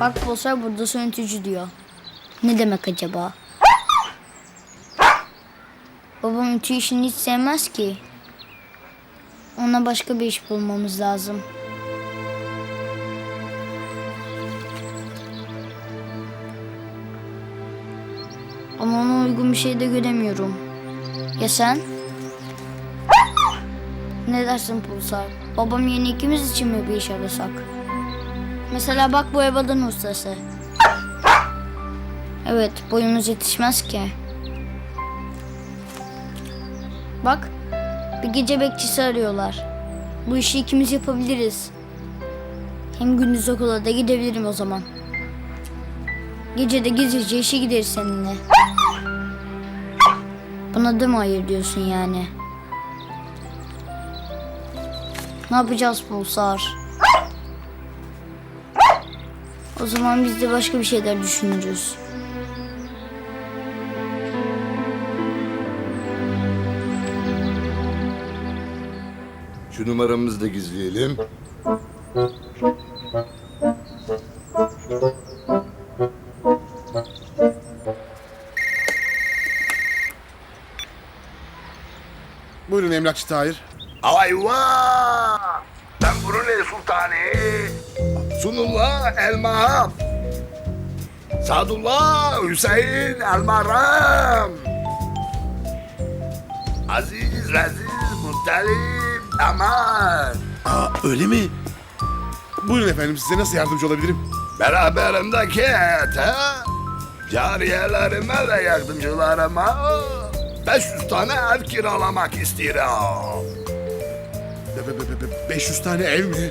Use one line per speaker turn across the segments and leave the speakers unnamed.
Bak Pulsar burada yönetici diyor. Ne demek acaba? Babam ütü işini hiç sevmez ki. Ona başka bir iş bulmamız lazım. Ama ona uygun bir şey de göremiyorum. Ya sen? Ne dersin Pulsar? Babam yeni ikimiz için mi bir iş arasak? Mesela bak bu evadan ustası. Evet, boyumuz yetişmez ki. Bak, bir gece bekçisi arıyorlar. Bu işi ikimiz yapabiliriz. Hem gündüz okula da gidebilirim o zaman. Gece de gizlice işe gideriz seninle. Buna da mı hayır diyorsun yani? Ne yapacağız Pulsar? O zaman biz de başka bir şeyler düşünürüz.
Şu numaramızı da gizleyelim.
Buyurun emlakçı Tahir.
Ayva! Ben Brunei Sultanı. Sunullah Elmaham. Sadullah Hüseyin Elmaram. Aziz Aziz Muhterem Aman.
Aa öyle mi? Buyurun efendim size nasıl yardımcı olabilirim?
Beraberimdeki heyete, cariyelerime ve yardımcılarıma 500 tane ev kiralamak istiyorum.
Be- be- be- be- 500 tane ev mi?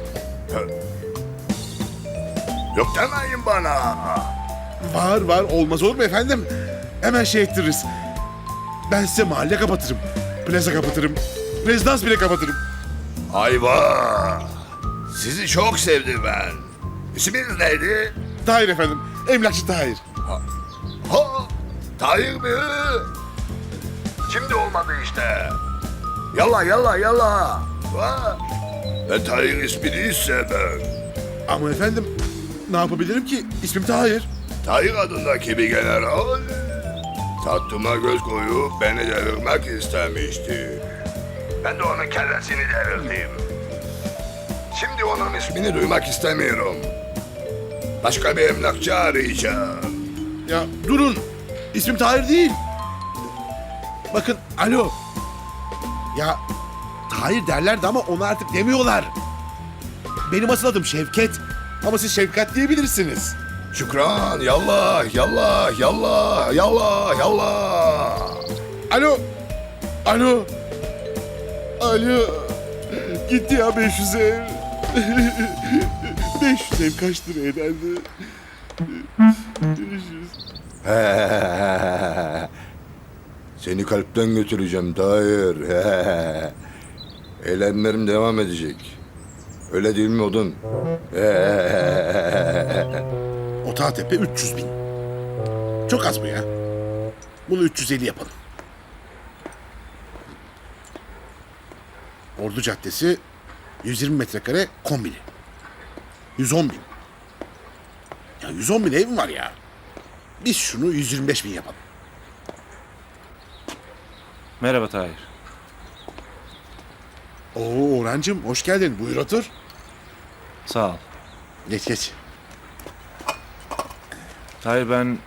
Yok demeyin bana.
Var var olmaz olur mu efendim? Hemen şey ettiririz. Ben size mahalle kapatırım. Plaza kapatırım. Rezidans bile kapatırım.
Ayva! Sizi çok sevdim ben. İsminiz neydi?
Tahir efendim. Emlakçı Tahir.
Ha, Tahir mi? Şimdi olmadı işte. Yalla yalla yalla. Ha, Ben Tahir ismini hiç sevmem.
Ama efendim ne yapabilirim ki? İsmim Tahir.
Tahir adındaki bir general tattıma göz koyup beni devirmek istemişti. Ben de onun kellesini devirdim. Şimdi onun ismini duymak istemiyorum. Başka bir emlakçı arayacağım.
Ya durun. İsmim Tahir değil. Bakın alo. Ya Tahir derlerdi ama onu artık demiyorlar. Benim asıl adım Şevket. Ama siz Şefkat diyebilirsiniz.
Şükran, yallah, yallah, yallah, yallah, yallah.
Alo. Alo. Alo. Gitti ya 500 ev. 500 ev kaç lira ederdi? 500.
Seni kalpten götüreceğim Tahir. Eğlenmelerim devam edecek. Öyle değil mi odun?
Otağtepe 300 bin. Çok az bu ya. Bunu 350 yapalım. Ordu Caddesi 120 metrekare kombini. 110 bin. Ya 110 bin ev mi var ya? Biz şunu 125 bin yapalım.
Merhaba Tahir.
Oo Orhancığım hoş geldin. Buyur otur.
Sağ ol.
Geç geç.
Tahir ben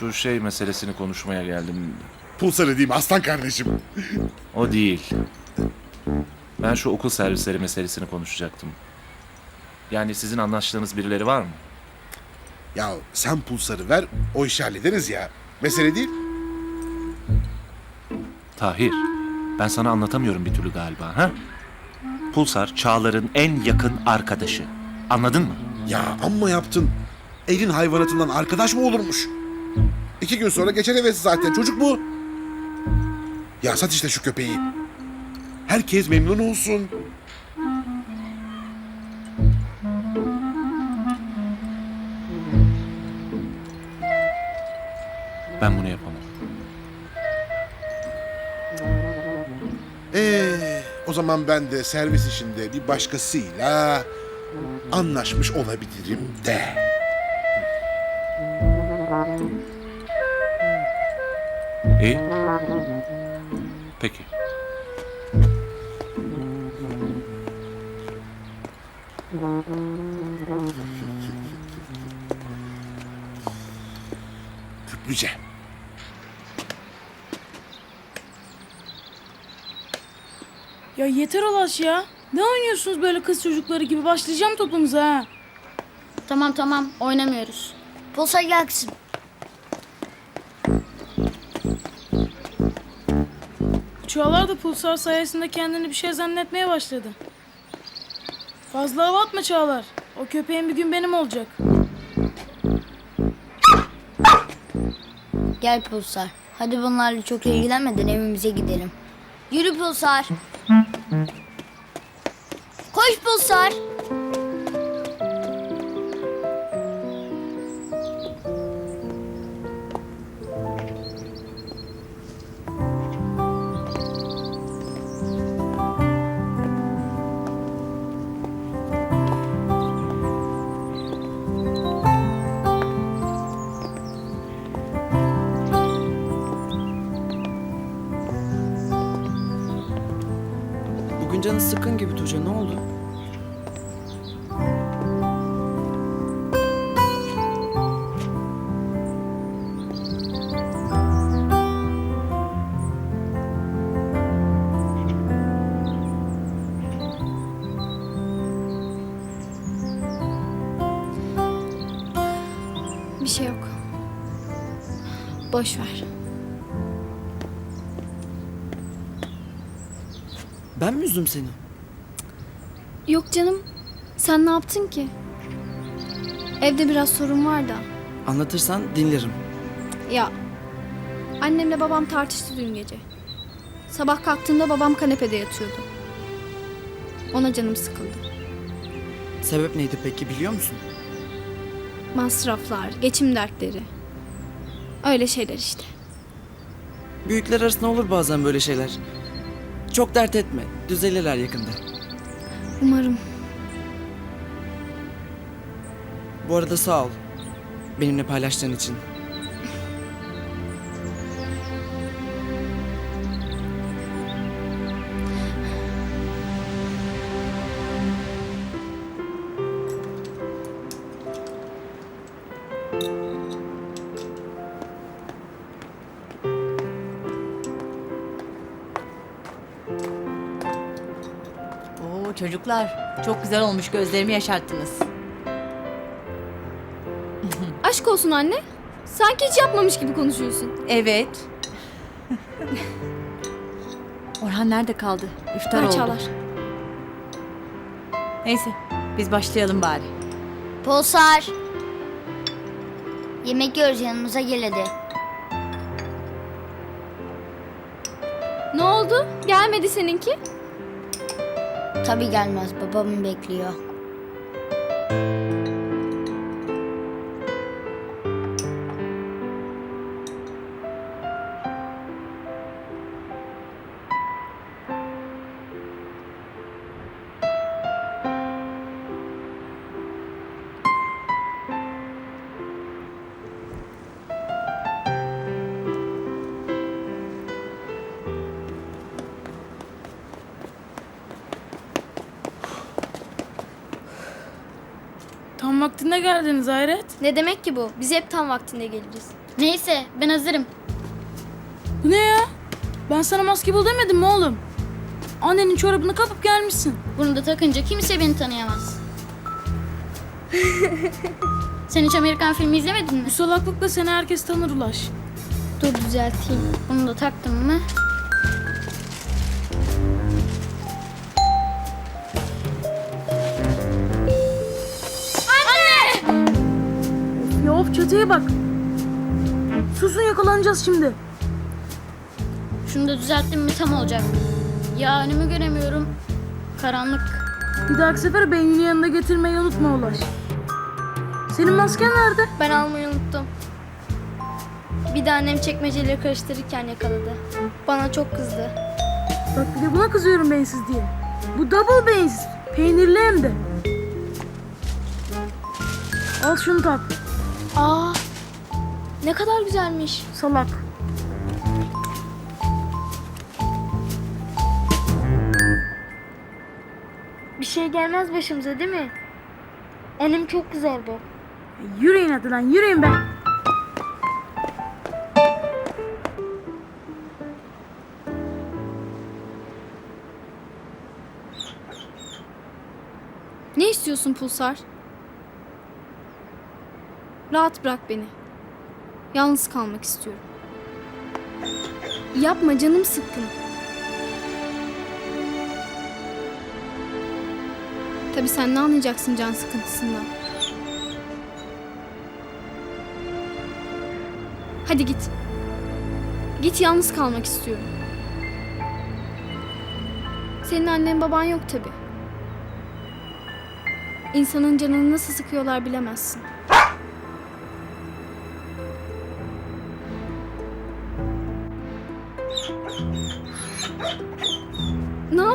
şu şey meselesini konuşmaya geldim.
Pulsar edeyim aslan kardeşim.
O değil. Ben şu okul servisleri meselesini konuşacaktım. Yani sizin anlaştığınız birileri var mı?
Ya sen pulsarı ver o işi hallederiz ya. Mesele değil.
Tahir, ben sana anlatamıyorum bir türlü galiba, ha? Pulsar, Çağlar'ın en yakın arkadaşı. Anladın mı?
Ya amma yaptın. Elin hayvanatından arkadaş mı olurmuş? İki gün sonra geçer hevesi zaten. Çocuk bu. Ya sat işte şu köpeği. Herkes memnun olsun. Zaman ben de servis işinde bir başkasıyla anlaşmış olabilirim de.
İyi. Peki.
Küplüce.
Ya yeter Ulaş ya. Ne oynuyorsunuz böyle kız çocukları gibi? Başlayacağım topunuza ha.
Tamam tamam oynamıyoruz. Pulsar gel kızım.
Çağlar da pulsar sayesinde kendini bir şey zannetmeye başladı. Fazla hava atma Çağlar. O köpeğin bir gün benim olacak.
Gel Pulsar. Hadi bunlarla çok ilgilenmeden evimize gidelim. Yürü Pulsar. Koş Pulsar.
Canı sıkın gibi Tuğçe ne oldu? Üzdüm seni?
Yok canım. Sen ne yaptın ki? Evde biraz sorun var da.
Anlatırsan dinlerim.
Ya. Annemle babam tartıştı dün gece. Sabah kalktığımda babam kanepede yatıyordu. Ona canım sıkıldı.
Sebep neydi peki biliyor musun?
Masraflar, geçim dertleri. Öyle şeyler işte.
Büyükler arasında olur bazen böyle şeyler. Çok dert etme. Düzelirler yakında.
Umarım.
Bu arada sağ ol. Benimle paylaştığın için.
Çocuklar çok güzel olmuş gözlerimi yaşarttınız.
Aşk olsun anne. Sanki hiç yapmamış gibi konuşuyorsun.
Evet. Orhan nerede kaldı? İftar
Ver
oldu.
Çağlar.
Neyse biz başlayalım bari.
Pulsar. Yemek yiyoruz yanımıza gel hadi.
Ne oldu? Gelmedi seninki?
Tabii gelmez babamı bekliyor.
Vaktinde geldiniz Hayret.
Ne demek ki bu? Biz hep tam vaktinde geliriz.
Neyse ben hazırım.
Bu ne ya? Ben sana maske bul demedim mi oğlum? Annenin çorabını kapıp gelmişsin.
Bunu da takınca kimse beni tanıyamaz. Sen hiç Amerikan filmi izlemedin mi?
Bu salaklıkla seni herkes tanır Ulaş.
Dur düzelteyim. Bunu da taktım mı?
Susun yakalanacağız şimdi.
Şunu da düzelttim mi tam olacak. Ya önümü göremiyorum. Karanlık.
Bir dahaki sefer beynini yanında getirmeyi unutma Ulaş. Senin masken nerede?
Ben almayı unuttum. Bir de annem çekmeceleri karıştırırken yakaladı. Bana çok kızdı.
Bak bir de buna kızıyorum beyinsiz diye. Bu double beyinsiz. Peynirli hem de. Al şunu tak.
Aa, ne kadar güzelmiş.
Salak.
Bir şey gelmez başımıza değil mi? Elim çok güzel bu.
Yürüyün hadi lan yürüyün be.
Ne istiyorsun Pulsar? Rahat bırak beni. Yalnız kalmak istiyorum. Yapma canım sıkkın. Tabii sen ne anlayacaksın can sıkıntısından. Hadi git. Git yalnız kalmak istiyorum. Senin annen baban yok tabii. İnsanın canını nasıl sıkıyorlar bilemezsin.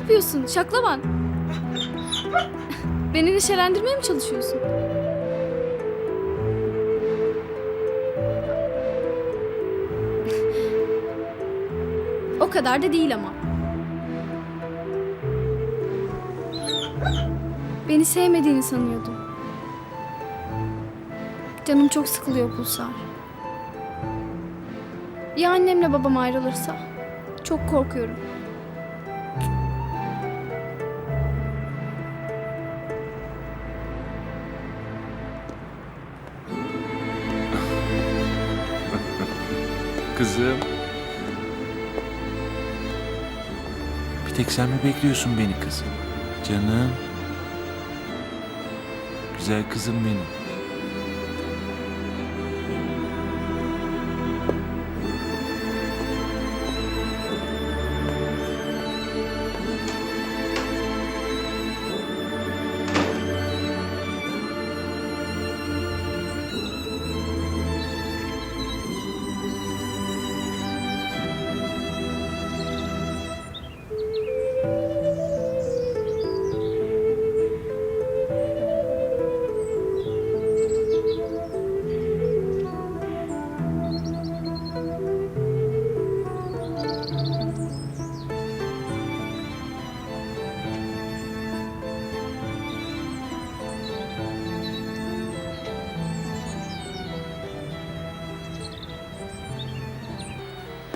Yapıyorsun? Şaklaban. Beni neşelendirmeye mi çalışıyorsun? o kadar da değil ama. Beni sevmediğini sanıyordum. Canım çok sıkılıyor Pulsar. Ya annemle babam ayrılırsa? Çok korkuyorum.
Kızım. Bir tek sen mi bekliyorsun beni kızım? Canım. Güzel kızım benim.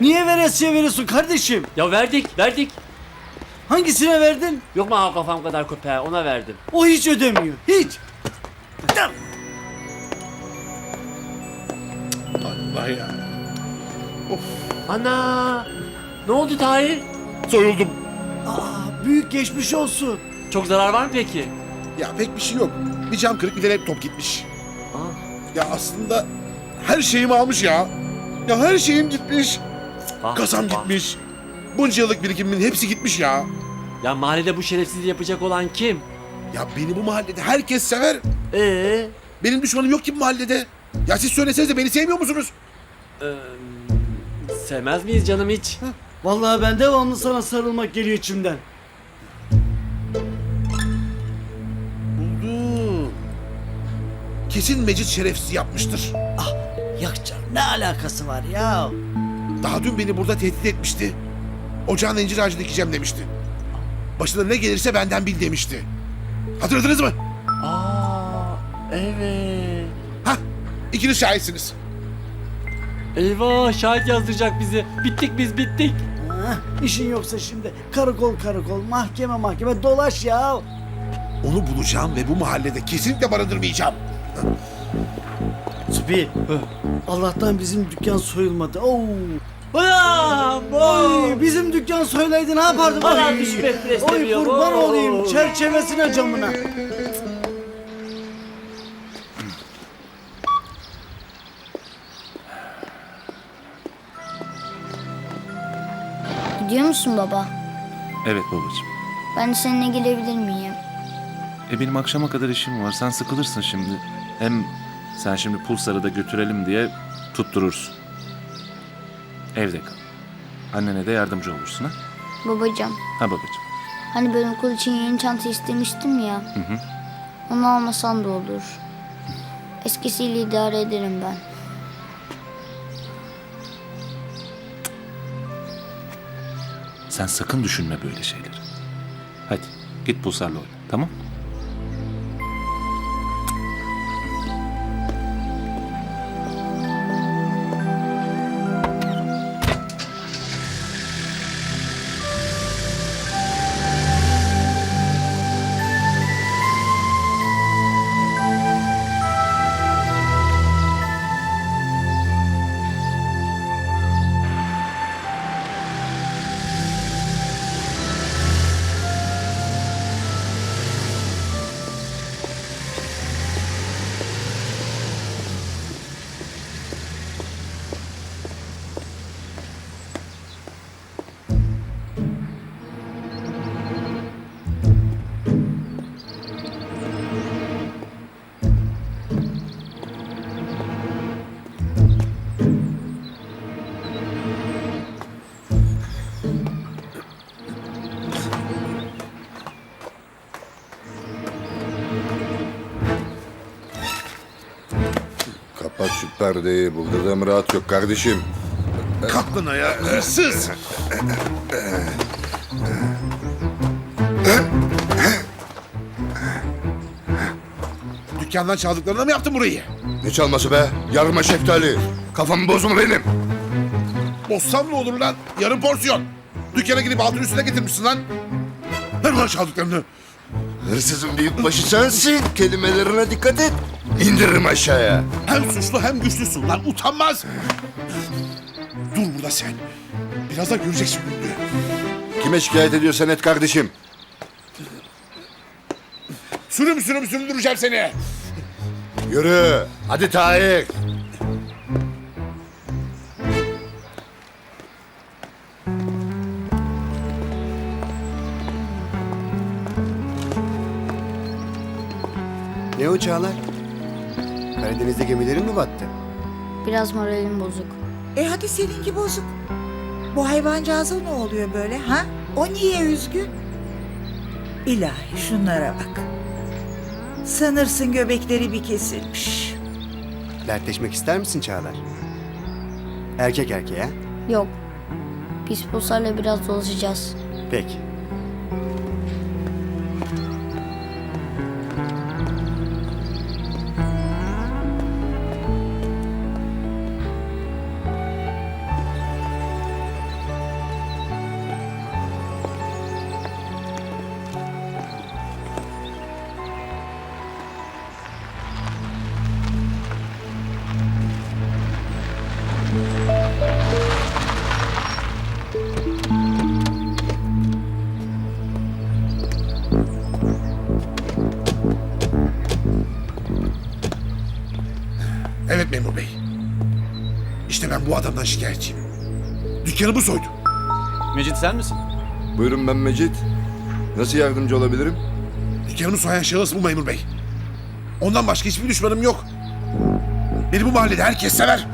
Niye veresiye veriyorsun kardeşim?
Ya verdik, verdik.
Hangisine verdin?
Yok mu ha kafam kadar köpeğe ona verdim.
O hiç ödemiyor. Hiç.
Allah ya.
Ana! Ne oldu Tahir?
Soyuldum.
Aa, büyük geçmiş olsun.
Çok zarar var mı peki?
Ya pek bir şey yok. Bir cam kırık bir de laptop gitmiş.
Aa,
Ya aslında her şeyimi almış ya. Ya her şeyim gitmiş.
Vah,
Kasam
vah.
gitmiş. Bunca yıllık birikimimin hepsi gitmiş ya.
Ya mahallede bu şerefsizliği yapacak olan kim?
Ya beni bu mahallede herkes sever.
Ee,
Benim düşmanım yok ki bu mahallede. Ya siz söylesenize beni sevmiyor musunuz?
e, sevmez miyiz canım hiç?
Vallahi ben devamlı sana sarılmak geliyor içimden.
Buldum. Kesin Mecit şerefsiz yapmıştır.
Yok canım ne alakası var ya?
Daha dün beni burada tehdit etmişti. Ocağın incir ağacı dikeceğim demişti. Başına ne gelirse benden bil demişti. Hatırladınız mı?
Aa, evet.
Hah, ikiniz şahitsiniz.
Eyvah şahit yazdıracak bizi. Bittik biz bittik.
Ha, işin yoksa şimdi karakol karakol mahkeme mahkeme dolaş ya.
Onu bulacağım ve bu mahallede kesinlikle barındırmayacağım.
Süpi. Allah'tan bizim dükkan soyulmadı. Oo.
Anam!
Ay, bizim dükkan soyulaydı ne yapardım?
Bana
Oy
istemiyorum.
kurban
Oo.
olayım çerçevesine camına.
Gidiyor musun baba?
Evet babacığım.
Ben de seninle gelebilir miyim?
E benim akşama kadar işim var. Sen sıkılırsın şimdi. Hem sen şimdi pulsarı da götürelim diye tutturursun. Evde kal. Annene de yardımcı olursun ha.
Babacığım,
Ha babacığım.
hani ben okul için yeni çanta istemiştim ya.
hı.
Onu almasan da olur. Eskisiyle idare ederim ben.
Sen sakın düşünme böyle şeyleri. Hadi git Pulsar'la oyna tamam
Kapat perdeyi. Bulduğum rahat yok kardeşim.
Kalk lan ayağa hırsız. Dükkandan çaldıklarına mı yaptın burayı?
Ne çalması be? Yarma şeftali. Kafamı bozma benim.
Bozsam ne olur lan? Yarım porsiyon. Dükkana gidip altın üstüne getirmişsin lan. Ver ulan çaldıklarını.
Hırsızın büyük başı sensin. Kelimelerine dikkat et. İndiririm aşağıya.
Hem suçlu hem güçlüsün lan utanmaz. Dur burada sen. Birazdan göreceksin gününü.
Kime şikayet ediyorsan et kardeşim.
Sürüm sürüm süründüreceğim seni.
Yürü. Hadi Tahir.
Ne o Çağlar? Karadeniz'de gemilerin mi battı?
Biraz moralim bozuk.
E hadi seninki bozuk. Bu hayvancağıza ne oluyor böyle ha? O niye üzgün? İlahi şunlara bak. Sanırsın göbekleri bir kesilmiş.
Dertleşmek ister misin Çağlar? Erkek erkeğe.
Yok. Biz Pulsar'la biraz dolaşacağız.
Peki.
İşte ben bu adamdan şikayetçiyim. Dükkanımı soydu.
Mecit sen misin?
Buyurun ben Mecit. Nasıl yardımcı olabilirim?
Dükkanımı soyan şahıs bu memur bey. Ondan başka hiçbir düşmanım yok. Beni bu mahallede herkes sever.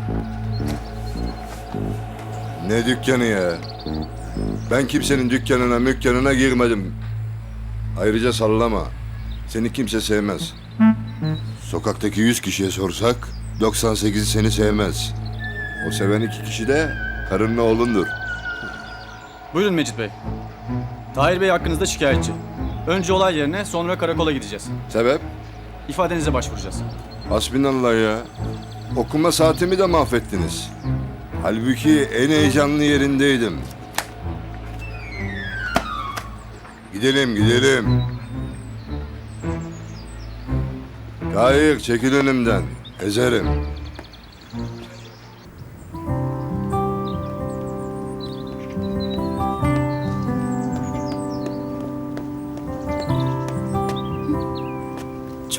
Ne dükkanı ya? Ben kimsenin dükkanına mükkanına girmedim. Ayrıca sallama. Seni kimse sevmez. Sokaktaki 100 kişiye sorsak 98'i seni sevmez. O seven iki kişi de karınla oğlundur.
Buyurun Mecit Bey. Tahir Bey hakkınızda şikayetçi. Önce olay yerine sonra karakola gideceğiz.
Sebep?
İfadenize başvuracağız.
Hasbinallah ya. Okuma saatimi de mahvettiniz. Halbuki en heyecanlı yerindeydim. Gidelim gidelim. Hayır çekil önümden. Ezerim.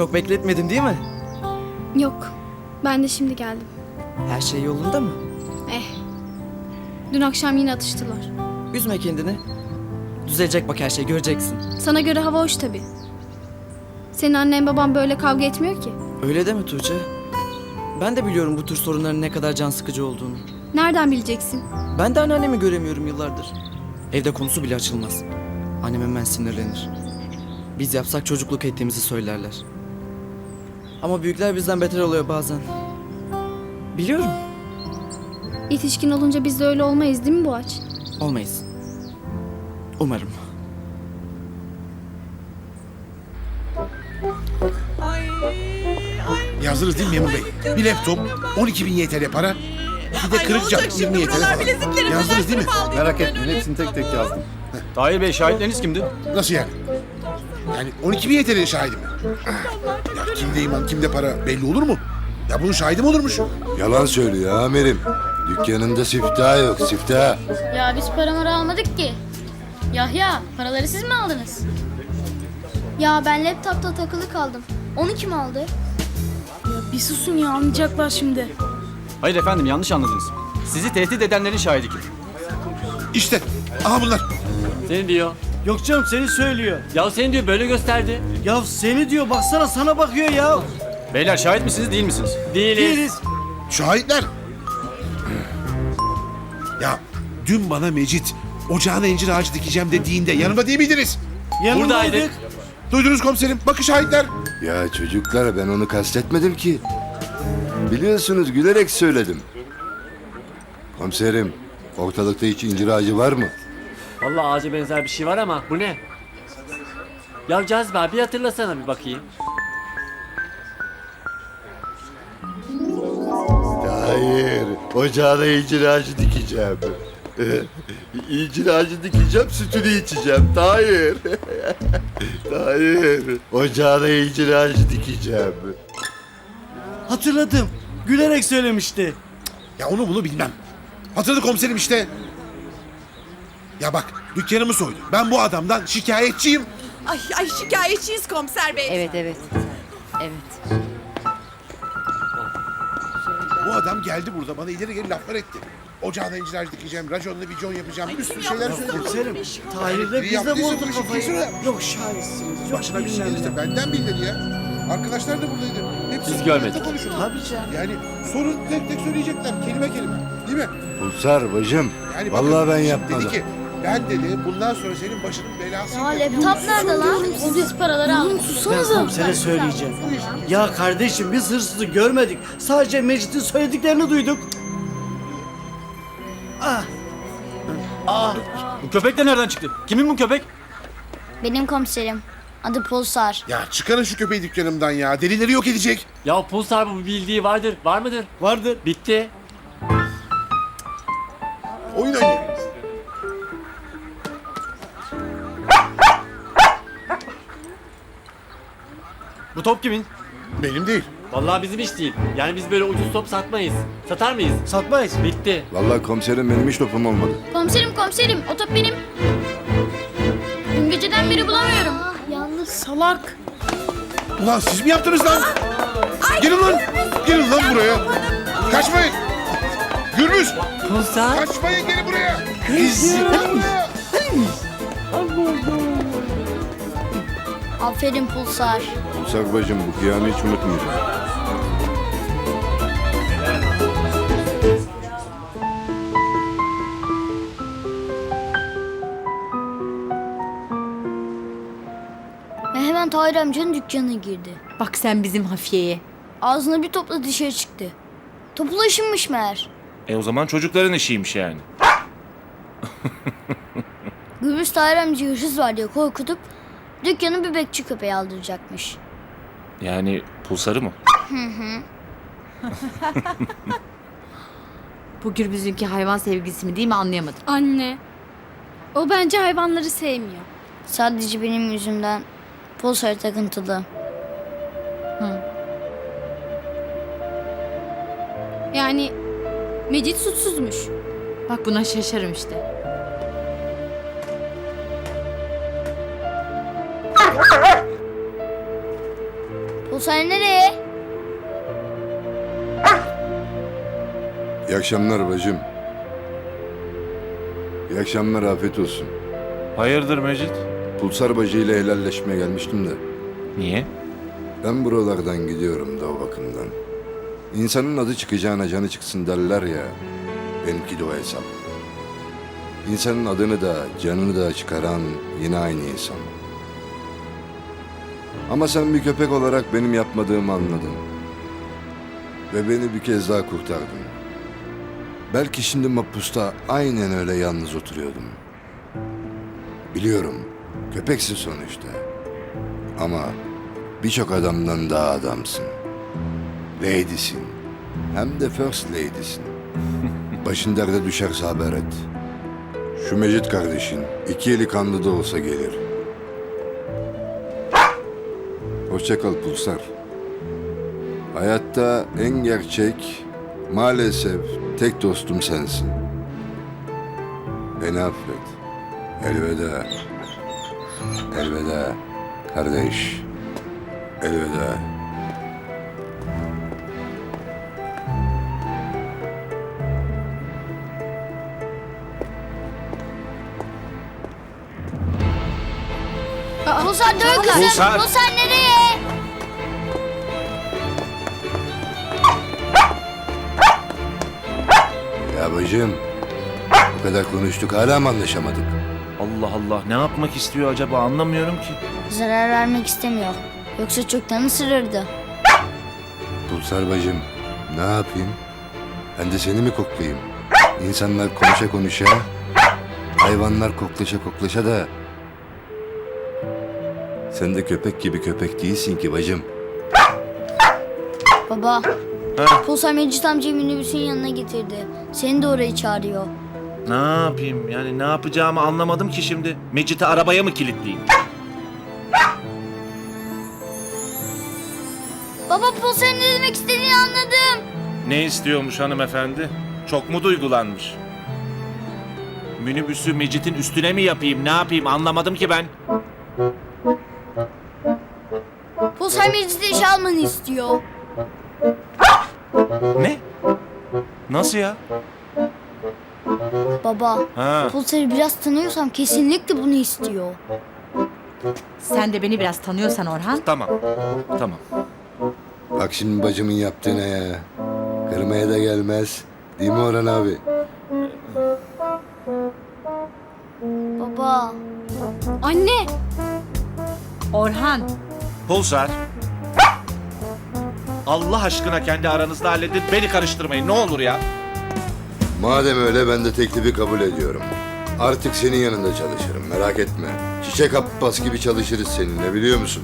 Çok bekletmedim değil mi?
Yok. Ben de şimdi geldim.
Her şey yolunda mı?
Eh. Dün akşam yine atıştılar.
Üzme kendini. Düzelecek bak her şey göreceksin.
Sana göre hava hoş tabii. Senin annen baban böyle kavga etmiyor ki.
Öyle deme Tuğçe. Ben de biliyorum bu tür sorunların ne kadar can sıkıcı olduğunu.
Nereden bileceksin?
Ben de anneannemi göremiyorum yıllardır. Evde konusu bile açılmaz. Annem hemen sinirlenir. Biz yapsak çocukluk ettiğimizi söylerler. Ama büyükler bizden beter oluyor bazen. Biliyorum.
Yetişkin olunca biz de öyle olmayız değil mi bu aç?
Olmayız. Umarım.
Yazdınız değil mi memur bey? Bir laptop, 12 bin YTL para, bir de kırık cam 20 YTL falan. Yazdınız değil mi?
Merak etmeyin hepsini tek tek yazdım.
Tahir Bey şahitleriniz kimdi?
Nasıl yani? Yani 12 bin YTL'nin şahidi mi? Ya kimde iman kimde para belli olur mu? Ya bunun şahidi mi olurmuş?
Yalan söylüyor amirim. Dükkanında siftah yok siftah.
Ya biz paraları almadık ki. Yahya paraları siz mi aldınız? Ya ben laptopta takılı kaldım. Onu kim aldı?
Ya bir susun ya anlayacaklar şimdi.
Hayır efendim yanlış anladınız. Sizi tehdit edenlerin şahidi kim?
İşte, aha bunlar.
Seni diyor. Yok canım seni söylüyor.
Ya seni diyor böyle gösterdi.
Ya seni diyor baksana sana bakıyor ya.
Beyler şahit misiniz değil misiniz?
Değiliz.
Şahitler. Ya dün bana Mecit ocağına incir ağacı dikeceğim dediğinde yanımda değil miydiniz?
Yanındaydık.
Duydunuz komiserim. Bakın şahitler.
Ya çocuklar ben onu kastetmedim ki. Biliyorsunuz gülerek söyledim. Komiserim ortalıkta hiç incir ağacı var mı?
Vallahi ağaca benzer bir şey var ama bu ne? Ya Cazibe abi hatırlasana bir bakayım.
Hayır. Ocağına incir ağacı dikeceğim. incir ağacı dikeceğim, sütünü içeceğim. Hayır. Hayır. Ocağına incir ağacı dikeceğim.
Hatırladım. Gülerek söylemişti.
Ya onu bunu bilmem. Hatırladı komiserim işte. Ya bak dükkanımı soydu. Ben bu adamdan şikayetçiyim.
Ay, ay şikayetçiyiz komiser bey.
Evet evet. Evet.
Bu adam geldi burada bana ileri geri laflar etti. Ocağına ağacı dikeceğim, raconlu bir con yapacağım. Bir sürü şeyler söyledi.
Komiserim. Tahir'le biz de bozduk kafayı. Yok şahitsiniz. Yok
Başına bir şey gelirse benden bildir ya. Arkadaşlar da buradaydı. Hepsi
Biz görmedik.
konuşuyor.
Tabii canım.
Yani sorun tek tek söyleyecekler kelime kelime. Değil mi?
Pulsar bacım.
Yani
Vallahi
bakın,
ben
şimdi
yapmadım.
Dedi ki ben dedi bundan sonra senin başının belası.
Ya laptop nerede lan? Siz paraları aldınız.
Ben
Susanıza.
komisere söyleyeceğim. Ya kardeşim biz hırsızı görmedik. Sadece Mecit'in söylediklerini duyduk. Ah.
Bu köpek de nereden çıktı? Kimin bu köpek?
Benim komiserim. Adı Pulsar.
Ya çıkarın şu köpeği dükkanımdan ya. Delileri yok edecek.
Ya Pulsar bu bildiği vardır. Var mıdır?
Vardır.
Bitti.
Oyun oynuyor.
Bu top kimin?
Benim değil.
Vallahi bizim iş değil. Yani biz böyle ucuz top satmayız. Satar mıyız?
Satmayız.
Bitti.
Vallahi komiserim benim hiç topum olmadı.
Komiserim komiserim o top benim. Dün geceden beri bulamıyorum. Yalnız.
Salak.
Ulan siz mi yaptınız lan? Gelin lan. Gelin lan buraya. Kaçmayın. Gürbüz.
Pulsar.
Kaçmayın gelin buraya. Buraya.
Aferin Pulsar.
Bacım bu kıyamı hiç unutmayacağım.
Ve hemen Tahir amcanın dükkanına girdi.
Bak sen bizim Hafiye'ye.
Ağzına bir topla dışarı çıktı. Topla ışınmış meğer.
E o zaman çocukların işiymiş yani.
Gürbüz Tahir amcayı hırsız var diye korkutup dükkanı bir bekçi köpeği aldıracakmış.
Yani pulsarı mı?
Bu Gürbüz'ünki hayvan sevgisi mi değil mi anlayamadım.
Anne. O bence hayvanları sevmiyor.
Sadece benim yüzümden Pulsar takıntılı.
Yani Mecit suçsuzmuş.
Bak buna şaşarım işte.
Pulsar nereye?
İyi akşamlar bacım. İyi akşamlar afiyet olsun.
Hayırdır Mecit?
Pulsar bacıyla helalleşmeye gelmiştim de.
Niye?
Ben buralardan gidiyorum da o bakımdan. İnsanın adı çıkacağına canı çıksın derler ya. Benimki de o hesap. İnsanın adını da canını da çıkaran yine aynı insan. Ama sen bir köpek olarak benim yapmadığımı anladın. Ve beni bir kez daha kurtardın. Belki şimdi mapusta aynen öyle yalnız oturuyordum. Biliyorum, köpeksin sonuçta. Ama birçok adamdan daha adamsın. Lady'sin. Hem de first lady'sin. Başın derde düşerse haber et. Şu Mecit kardeşin iki eli kanlı da olsa gelir. Hoşça kal Pulsar. Hayatta en gerçek, maalesef tek dostum sensin. Beni affet. Elveda. Elveda kardeş. Elveda.
Pulsar dön kızım.
Pulsar
nereye?
Ya bacım, bu kadar konuştuk hala mı anlaşamadık?
Allah Allah ne yapmak istiyor acaba anlamıyorum ki.
Zarar vermek istemiyor. Yoksa çoktan ısırırdı.
Pulsar bacım, ne yapayım? Ben de seni mi koklayayım? İnsanlar konuşa konuşa, hayvanlar koklaşa koklaşa da... Sen de köpek gibi köpek değilsin ki bacım.
Baba. Pulsar Mecit amcayı minibüsün yanına getirdi. Seni de oraya çağırıyor.
Ne yapayım yani ne yapacağımı anlamadım ki şimdi. Mecit'i arabaya mı kilitleyeyim?
Baba Pulsar'ın ne demek istediğini anladım.
Ne istiyormuş hanımefendi? Çok mu duygulanmış? Minibüsü Mecit'in üstüne mi yapayım ne yapayım anlamadım ki ben.
Pulsar Mecit'i işe almanı istiyor.
Ne? Nasıl ya?
Baba.
Ha.
Biraz tanıyorsam kesinlikle bunu istiyor.
Sen de beni biraz tanıyorsan Orhan.
Tamam. Tamam.
Bak şimdi bacımın yaptığına ya. Kırmaya da gelmez. Değil mi Orhan abi?
Baba.
Anne!
Orhan.
Pulsar. Allah aşkına kendi aranızda halledin beni karıştırmayın ne olur ya.
Madem öyle ben de teklifi kabul ediyorum. Artık senin yanında çalışırım merak etme. Çiçek Abbas gibi çalışırız seninle biliyor musun?